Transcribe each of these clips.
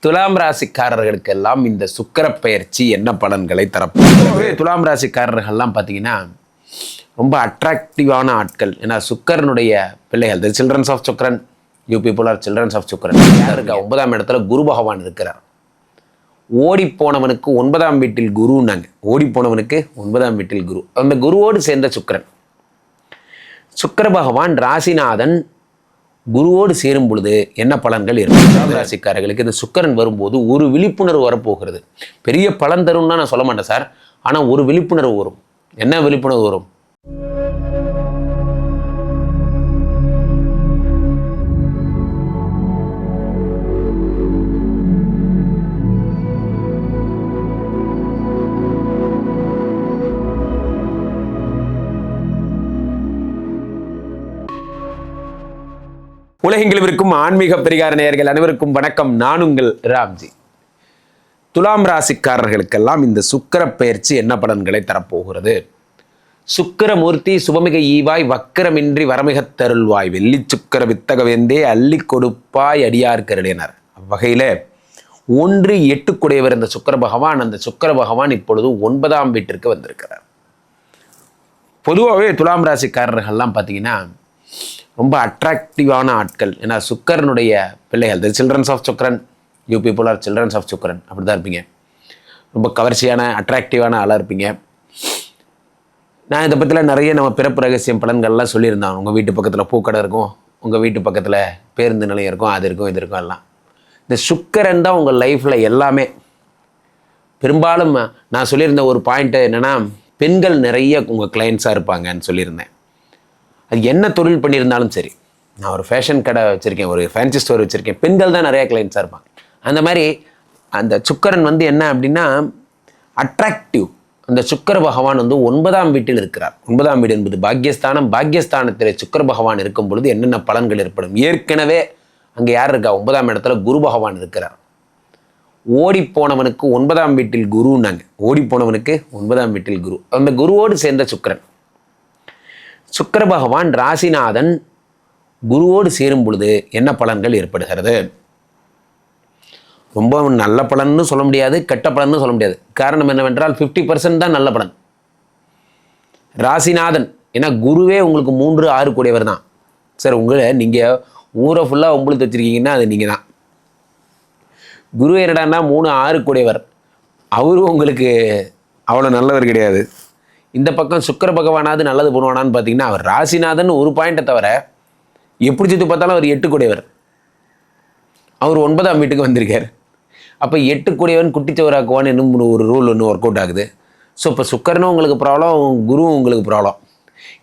துலாம் ராசிக்காரர்களுக்கெல்லாம் இந்த சுக்கிர பயிற்சி என்ன பலன்களை தரப்போகுது? துலாம் ராசிக்காரர்கள்லாம் பார்த்தீங்கன்னா ரொம்ப அட்ராக்டிவான ஆட்கள். ஏன்னா சுக்கரனுடைய பிள்ளைகள் the childrens of Sukkaran you people are childrens of Sukkaran. இருக்க? ஒன்பதாம் இடத்துல குரு பகவான் இருக்கிறார். ஓடி போனவனுக்கு ஒன்பதாம் வீட்டில் குருன்னாங்க. ஓடி போனவனுக்கு ஒன்பதாம் வீட்டில் குரு. அந்த குருவோடு சேர்ந்த சுக்கிரன். சுக்கிர பகவான் ராசிநாதன் குருவோடு சேரும் பொழுது என்ன பலன்கள் இருக்கும்? ராசிக்காரர்களுக்கு இந்த சுக்கரன் வரும்போது ஒரு விழிப்புணர்வு வரப்போகிறது. பெரிய பலன் தரும்னா நான் சொல்ல மாட்டேன் சார். ஆனால் ஒரு விழிப்புணர்வு வரும். என்ன விழிப்புணர்வு வரும்? உலகெங்கிலும் இருக்கும் ஆன்மீக பரிகார நேயர்கள் அனைவருக்கும் வணக்கம். நான் உங்கள் ராம்ஜி. துலாம் ராசிக்காரர்களுக்கெல்லாம் இந்த சுக்கர பயிற்சி என்ன பலன்களை தரப்போகிறது? சுக்கரமூர்த்தி சுபமிக ஈவாய் வக்கரமின்றி வரமிகத் தருள்வாய் வெள்ளி சுக்கர வித்தகவேந்தே அள்ளி கொடுப்பாய் அடியார் கருளினர். அவ்வகையில் ஒன்று எட்டுக்குடையவர் இந்த சுக்கர பகவான். அந்த சுக்கர பகவான் இப்பொழுது ஒன்பதாம் வீட்டிற்கு வந்திருக்கிறார். பொதுவாகவே துலாம் ராசிக்காரர்கள்லாம் பார்த்தீங்கன்னா ரொம்ப அட்ராக்டிவான ஆட்கள். ஏன்னா சுக்கரனுடைய பிள்ளைகள் the childrens of Sukkaran you people are childrens of Sukkaran. அப்படி தான் இருப்பீங்க. ரொம்ப கவர்ச்சியான அட்ராக்டிவான ஆளாக இருப்பீங்க. நான் இதை பற்றிலாம் நிறைய நம்ம பிறப்பு ரகசியம் பலன்கள்லாம் சொல்லியிருந்தோம். உங்கள் வீட்டு பக்கத்தில் பூக்கடை இருக்கும் உங்கள் வீட்டு பக்கத்தில் பேருந்து நிலையம் இருக்கும் அது இருக்கும் இது இருக்கும் எல்லாம். இந்த சுக்கரன் தான் உங்கள் லைஃப்பில் எல்லாமே. பெரும்பாலும் நான் சொல்லியிருந்த ஒரு பாயிண்ட்டு என்னென்னா பெண்கள் நிறைய உங்கள் கிளைண்ட்ஸாக இருப்பாங்கன்னு சொல்லியிருந்தேன். அது என்ன தொழில் பண்ணியிருந்தாலும் சரி. நான் ஒரு ஃபேஷன் கடை வச்சுருக்கேன் ஒரு ஃபேன்சி ஸ்டோர் வச்சுருக்கேன். பெண்கள் தான் நிறைய கிளைண்ட்ஸாக இருப்பாங்க. அந்த மாதிரி அந்த சுக்கரன் வந்து என்ன அப்படின்னா அட்ராக்டிவ் அந்த சுக்கர பகவான் வந்து ஒன்பதாம் வீட்டில் இருக்கிறார். ஒன்பதாம் வீடு என்பது பாக்யஸ்தானம். பாக்யஸ்தானத்தில் சுக்கர பகவான் இருக்கும் பொழுது என்னென்ன பலன்கள் ஏற்படும்? ஏற்கனவே அங்கே யார் இருக்கா? ஒன்பதாம் இடத்துல குரு பகவான் இருக்கிறார். ஓடி போனவனுக்கு ஒன்பதாம் வீட்டில் குருன்னாங்க. ஓடி போனவனுக்கு ஒன்பதாம் வீட்டில் குரு. அந்த குருவோடு சேர்ந்த சுக்கிரன். சுக்கர பகவான் ராசிநாதன் குருவோடு சேரும் பொழுது என்ன பலன்கள் ஏற்படுகிறது? ரொம்ப நல்ல பலன்னு சொல்ல முடியாது கெட்ட பலன்னு சொல்ல முடியாது. காரணம் என்னவென்றால் ஃபிஃப்டி பர்சன்ட் தான் நல்ல பலன். ராசிநாதன் ஏன்னா குருவே உங்களுக்கு மூன்று ஆறு கூடியவர் தான். சார் உங்களை நீங்கள் ஊரை ஃபுல்லாக உங்களுக்கு வச்சுருக்கீங்கன்னா அது நீங்கள் தான். குரு என்னடான்னா மூணு ஆறு கூடியவர். அவரும் உங்களுக்கு அவ்வளோ நல்லவர் கிடையாது. இந்த பக்கம் சுக்கர பகவானாவது நல்லது பண்ணுவானான்னு பார்த்தீங்கன்னா அவர் ராசிநாதன் ஒரு பாயிண்ட்டை தவிர எப்படி சுற்றி பார்த்தாலும் அவர் எட்டு கூடியவர். அவர் ஒன்பதாம் வீட்டுக்கு வந்திருக்கார். அப்போ எட்டு கூடியவன் குட்டிச்சவராக்குவான்னு இன்னும் ஒரு ரூல் ஒன்று ஒர்க் அவுட் ஆகுது. ஸோ இப்போ சுக்கரனும் உங்களுக்கு ப்ராப்ளம் குருவும் உங்களுக்கு ப்ராப்ளம்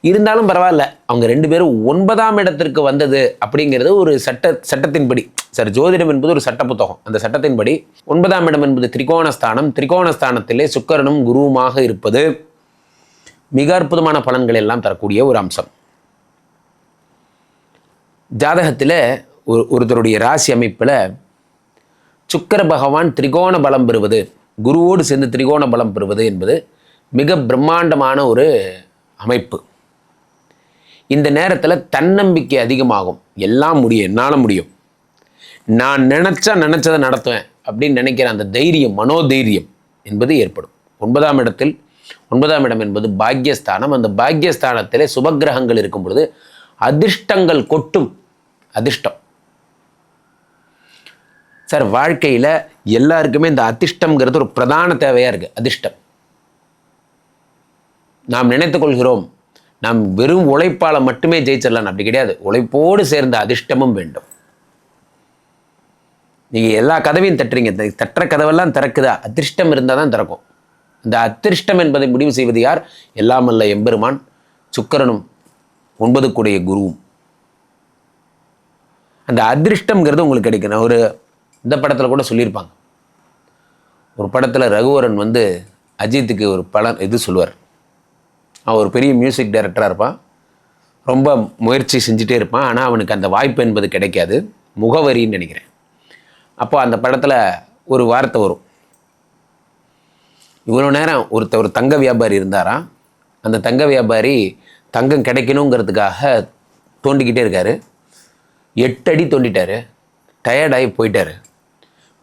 இருந்தாலும் பரவாயில்ல அவங்க ரெண்டு பேரும் ஒன்பதாம் இடத்திற்கு வந்தது அப்படிங்கிறது ஒரு சட்ட சட்டத்தின்படி. சார் ஜோதிடம் என்பது ஒரு சட்ட புத்தகம். அந்த சட்டத்தின்படி ஒன்பதாம் இடம் என்பது திரிகோணஸ்தானம். திரிகோணஸ்தானத்திலே சுக்கரனும் குருவுமாக இருப்பது மிக அற்புதமான பலன்கள் எல்லாம் தரக்கூடிய ஒரு அம்சம். ஜாதகத்தில் ஒரு ஒருத்தருடைய ராசி அமைப்பில் சுக்கர பகவான் திரிகோண பலம் பெறுவது குருவோடு சேர்ந்து திரிகோண பலம் பெறுவது என்பது மிக பிரம்மாண்டமான ஒரு அமைப்பு. இந்த நேரத்தில் தன்னம்பிக்கை அதிகமாகும். எல்லாம் முடியும் என்னால் முடியும். நான் நினச்சா நினச்சதை நடத்துவேன் அப்படின்னு நினைக்கிற அந்த தைரியம் மனோதைரியம் என்பது ஏற்படும். ஒன்பதாம் இடத்தில் ஒன்பதாம் இடம் என்பது பாக்யஸ்தானம். அந்த பாக்யஸ்தானத்திலே சுபகிரகங்கள் இருக்கும் பொழுது அதிர்ஷ்டங்கள் கொட்டும் அதிர்ஷ்டம். சார் வாழ்க்கையில் எல்லாருக்குமே இந்த அதிர்ஷ்டம்ங்கிறது ஒரு பிரதான தேவையாக இருக்குது அதிர்ஷ்டம். நாம் நினைத்துக் கொள்கிறோம் நாம் வெறும் உழைப்பால் மட்டுமே ஜெயிச்சிடலாம் அப்படி கிடையாது. உழைப்போடு சேர்ந்த அதிர்ஷ்டமும் வேண்டும். நீங்கள் எல்லா கதவையும் தட்டுறீங்க தட்டுற கதவெல்லாம் திறக்குதா? அதிர்ஷ்டம் இருந்தால் தான் திறக்கும். இந்த அதிர்ஷ்டம் என்பதை முடிவு செய்வது யார்? எல்லாம் அல்ல எம்பெருமான். சுக்கிரனும் ஒன்பது கூடிய குருவும். அந்த அதிர்ஷ்டம்ங்கிறது உங்களுக்கு கிடைக்கணும் ஒரு இந்த படத்தில் கூட சொல்லியிருப்பாங்க. ஒரு படத்தில் ரகுவரன் வந்து அஜித்துக்கு ஒரு பலன் இது சொல்லுவார். அவன் ஒரு பெரிய மியூசிக் டைரக்டராக இருப்பான். ரொம்ப முயற்சி செஞ்சுட்டே இருப்பான். ஆனால் அவனுக்கு அந்த வாய்ப்பு என்பது கிடைக்காது. முகவரின்னு நினைக்கிறேன். அப்போ அந்த படத்தில் ஒரு வார்த்தை வரும். இவ்வளோ நேரம் ஒருத்த ஒரு தங்க வியாபாரி இருந்தாராம் அந்த தங்க வியாபாரி தங்கம் கிடைக்கணுங்கிறதுக்காக தோண்டிக்கிட்டே இருக்காரு. எட்டு அடி தோண்டிட்டாரு. டயர்டாகி போயிட்டார்.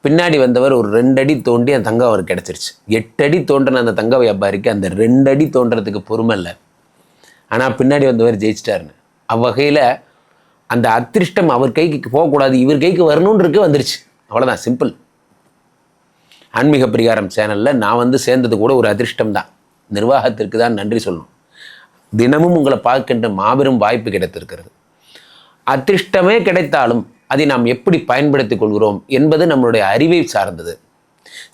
பின்னாடி வந்தவர் ஒரு ரெண்டு அடி தோண்டி அந்த தங்கம் அவருக்கு கிடச்சிருச்சு. எட்டு அடி தோண்டின அந்த தங்க வியாபாரிக்கு அந்த ரெண்டு அடி தோன்றதுக்கு பொறுமை இல்லை. ஆனால் பின்னாடி வந்தவர் ஜெயிச்சிட்டாருன்னு. அவ்வகையில் அந்த அதிர்ஷ்டம் அவர் கைக்கு போகக்கூடாது இவர் கைக்கு வரணுன்றக்கு வந்துருச்சு. அவ்வளோதான் சிம்பிள் ஆன்மீக பரிகாரம் சேனலில் நான் வந்து சேர்ந்தது கூட ஒரு அதிர்ஷ்டம் தான் நிர்வாகத்திற்கு தான் நன்றி சொல்லணும். தினமும் உங்களை பார்க்கின்ற மாபெரும் வாய்ப்பு கிடைத்திருக்கிறது. அதிர்ஷ்டமே கிடைத்தாலும் அதை நாம் எப்படி பயன்படுத்திக் கொள்கிறோம் என்பது நம்மளுடைய அறிவை சார்ந்தது.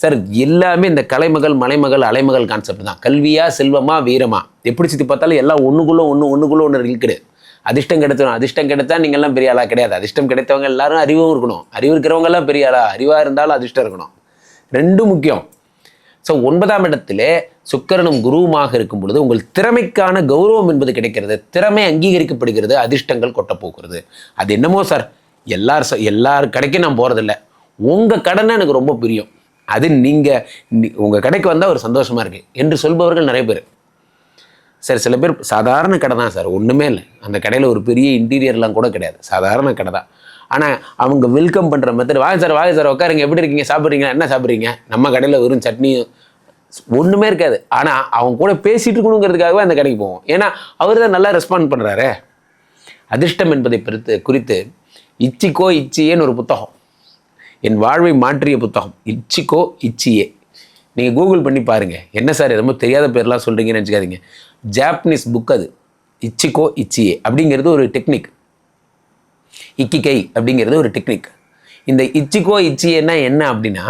சார் எல்லாமே இந்த கலைமகள் மலைமகள் அலைமகள் கான்செப்ட் தான். கல்வியா செல்வமா வீரமா? எப்படி சுற்றி பார்த்தாலும் எல்லாம் ஒன்றுக்குள்ளே ஒன்று ஒன்றுக்குள்ளே ஒன்று இருக்குது. அதிர்ஷ்டம் கிடைத்தணும் அதிர்ஷ்டம் கிடைத்தா நீங்கள்லாம் பெரிய ஆளாக கிடையாது. அதிர்ஷ்டம் கிடைத்தவங்க எல்லாரும் அறிவும் இருக்கணும். அறிவு இருக்கிறவங்க எல்லாம் பெரிய ஆளா? அறிவாக இருந்தாலும் அதிர்ஷ்டம் இருக்கணும். ரெண்டும் முக்கியம். ஸோ ஒன்பதாம் இடத்திலே சுக்கரனும் குருவுமாக இருக்கும் பொழுது உங்கள் திறமைக்கான கௌரவம் என்பது கிடைக்கிறது. திறமை அங்கீகரிக்கப்படுகிறது அதிர்ஷ்டங்கள் கொட்ட போகிறது அது என்னமோ சார் எல்லார் ச- எல்லார் கடைக்கும் நான் போகிறதில்ல உங்கள் கடனை எனக்கு ரொம்ப பிரியம். அது நீங்கள் உங்கள் கடைக்கு வந்தால் ஒரு சந்தோஷமாக இருக்குது என்று சொல்பவர்கள் நிறைய பேர். சார் சில பேர் சாதாரண கடை தான் சார் ஒன்றுமே இல்லை. அந்த கடையில் ஒரு பெரிய இன்டீரியர்லாம் கூட கிடையாது. சாதாரண கடை தான். ஆனால் அவங்க வெல்கம் பண்ணுற மெத்தட் வாங்க சார் வாங்க சார் உட்காருங்க எப்படி இருக்கீங்க சாப்பிட்றீங்க என்ன சாப்பிட்றீங்க? நம்ம கடையில் வெறும் சட்னியும் ஒன்றுமே இருக்காது. ஆனால் அவங்க கூட பேசிகிட்டு இருக்கணுங்கிறதுக்காகவே அந்த கடைக்கு போவோம். ஏன்னா அவர் தான் நல்லா ரெஸ்பாண்ட் பண்ணுறாரு அதிர்ஷ்டம் என்பதை பொறுத்து குறித்து இச்சிக்கோ இச்சியேன்னு ஒரு புத்தகம். என் வாழ்வை மாற்றிய புத்தகம். இச்சிக்கோ இச்சியே. நீங்கள் கூகுள் பண்ணி பாருங்கள் என்ன சார் ரொம்ப தெரியாத பேர்லாம் சொல்கிறீங்கன்னு நினச்சிக்காதீங்க. ஜாப்பனீஸ் புக் அது. இச்சிக்கோ இச்சியே அப்படிங்கிறது ஒரு டெக்னிக் இக்கிகை அப்படிங்கிறது ஒரு டெக்னிக் இந்த இச்சிக்கோ இச்சியன்னா என்ன அப்படின்னா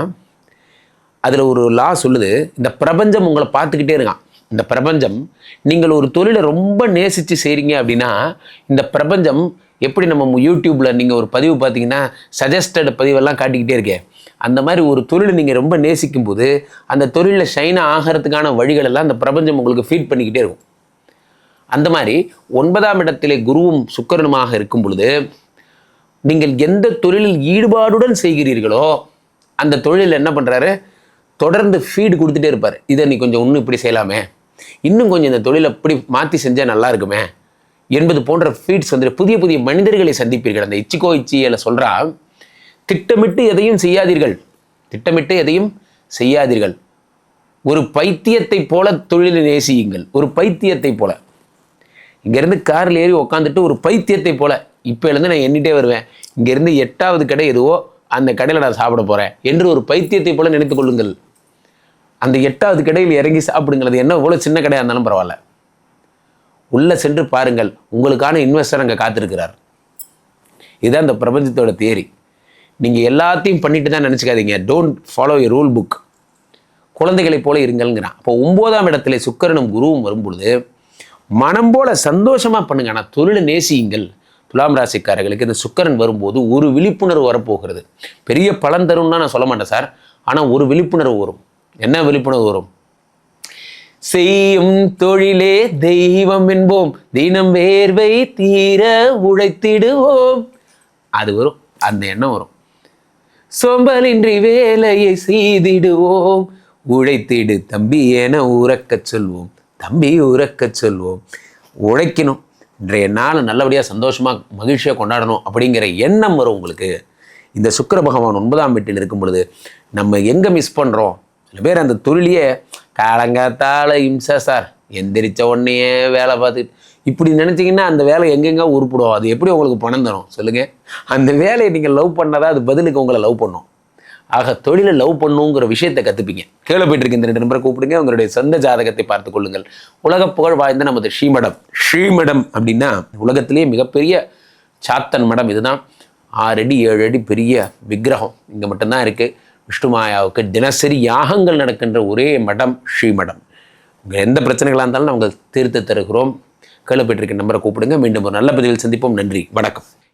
அதில் ஒரு லா சொல்லுது இந்த பிரபஞ்சம் உங்களை பார்த்துக்கிட்டே இருக்கான். இந்த பிரபஞ்சம் நீங்கள் ஒரு தொழிலை ரொம்ப நேசித்து செய்கிறீங்க அப்படின்னா இந்த பிரபஞ்சம் எப்படி நம்ம யூடியூப்பில் நீங்கள் ஒரு பதிவு பார்த்தீங்கன்னா சஜஸ்டட் பதிவெல்லாம் காட்டிக்கிட்டே இருக்கேன் அந்த மாதிரி ஒரு தொழிலை நீங்கள் ரொம்ப நேசிக்கும் போது அந்த தொழிலில் ஷைன் ஆகிறதுக்கான வழிகளெல்லாம் அந்த பிரபஞ்சம் உங்களுக்கு ஃபீட் பண்ணிக்கிட்டே இருக்கும். அந்த மாதிரி ஒன்பதாம் இடத்திலே குருவும் சுக்கரனுமாக இருக்கும் பொழுது நீங்கள் எந்த தொழிலில் ஈடுபாடுடன் செய்கிறீர்களோ அந்த தொழிலில் என்ன பண்ணுறாரு தொடர்ந்து ஃபீடு கொடுத்துட்டே இருப்பார். இதை நீ கொஞ்சம் இன்னும் இப்படி செய்யலாமே. இன்னும் கொஞ்சம் இந்த தொழிலை இப்படி மாற்றி செஞ்சால் நல்லா இருக்குமே. என்பது போன்ற ஃபீட்ஸ் வந்து புதிய புதிய மனிதர்களை சந்திப்பீர்கள். அந்த இச்சிக்கோ இச்சியில் சொல்கிறா திட்டமிட்டு எதையும் செய்யாதீர்கள். திட்டமிட்டு எதையும் செய்யாதீர்கள். ஒரு பைத்தியத்தை போல தொழிலை நேசியுங்கள். ஒரு பைத்தியத்தை போல. இங்கேருந்து காரில் ஏறி உக்காந்துட்டு ஒரு பைத்தியத்தை போல இப்போலேருந்து நான் எண்ணிட்டே வருவேன். இங்கேருந்து எட்டாவது கடை எதுவோ அந்த கடையில் நான் சாப்பிட போகிறேன் என்று ஒரு பைத்தியத்தை போல நினைத்து கொள்ளுங்கள். அந்த எட்டாவது கடையில் இறங்கி சாப்பிடுங்கள். அது என்ன இவ்வளோ சின்ன கடையாக இருந்தாலும் பரவாயில்ல. உள்ளே சென்று பாருங்கள். உங்களுக்கான இன்வெஸ்டர் அங்கே காத்திருக்கிறார். இதுதான் இந்த பிரபஞ்சத்தோட தேரி நீங்கள் எல்லாத்தையும் பண்ணிட்டு தான் நினச்சிக்காதீங்க. Don't follow a rule book குழந்தைகளைப் போல இருங்கள்ங்கிறான். அப்போ ஒன்பதாம் இடத்துல சுக்கரனும் குருவும் வரும்பொழுது மனம் போல சந்தோஷமாக பண்ணுங்க. ஆனால் தொழிலை நேசியுங்கள். துலாம் ராசிக்காரர்களுக்கு இந்த சுக்கரன் வரும்போது ஒரு விழிப்புணர்வு வரப்போகிறது. பெரிய பலன் தரும்னா நான் சொல்ல மாட்டேன் சார். ஆனால் ஒரு விழிப்புணர்வு வரும். என்ன விழிப்புணர்வு வரும்? செய்யும் தொழிலே தெய்வம் என்போம். தினம் வேர்வை தீர உழைத்திடுவோம். அது வரும். அந்த எண்ணம் வரும். சோம்பலின்றி வேலையை செய்திடுவோம். உழைத்திடு தம்பி என உறக்கச் சொல்வோம். தம்பி உறக்கச் சொல்வோம். உழைக்கணும். இன்றைய நாள் நல்லபடியாக சந்தோஷமாக மகிழ்ச்சியாக கொண்டாடணும் அப்படிங்கிற எண்ணம் வரும் உங்களுக்கு. இந்த சுக்கர பகவான் ஒன்பதாம் வீட்டில் இருக்கும் பொழுது நம்ம எங்கே மிஸ் பண்ணுறோம் சில பேர் அந்த தொழிலையே காலங்காத்தால இம்சா சார் எந்திரிச்ச உடனேயே வேலை பார்த்துட்டு இப்படி நினச்சிங்கன்னா அந்த வேலை எங்கெங்கே உருப்பிடும்? அது எப்படி உங்களுக்கு பணம் தரும்? சொல்லுங்கள் அந்த வேலையை நீங்கள் லவ் பண்ணாதான் அது பதிலுக்கு உங்களை லவ் பண்ணும். ஆக தொழிலை லவ் பண்ணுங்கிற விஷயத்தை கற்றுப்பீங்க கீழே போயிட்டு இருக்க இந்த ரெண்டு நம்பரை கூப்பிடுங்க. உங்களுடைய சொந்த ஜாதகத்தை பார்த்து கொள்ளுங்கள். உலக புகழ் வாய்ந்த நமது ஸ்ரீமடம். ஸ்ரீமடம் அப்படின்னா உலகத்திலேயே மிகப்பெரிய சாத்தன் மடம் இதுதான். ஆறு அடி ஏழு அடி பெரிய விக்கிரகம் இங்கே மட்டும்தான் இருக்குது விஷ்ணுமாயாவுக்கு தினசரி யாகங்கள் நடக்கின்ற ஒரே மடம் ஸ்ரீமடம். உங்கள் எந்த பிரச்சனைகளாக இருந்தாலும் நாங்கள் தீர்த்து தருகிறோம். கீழே போயிட்டு இருக்க நம்பரை கூப்பிடுங்க. மீண்டும் ஒரு நல்ல பதிவில் சந்திப்போம். நன்றி. வணக்கம்.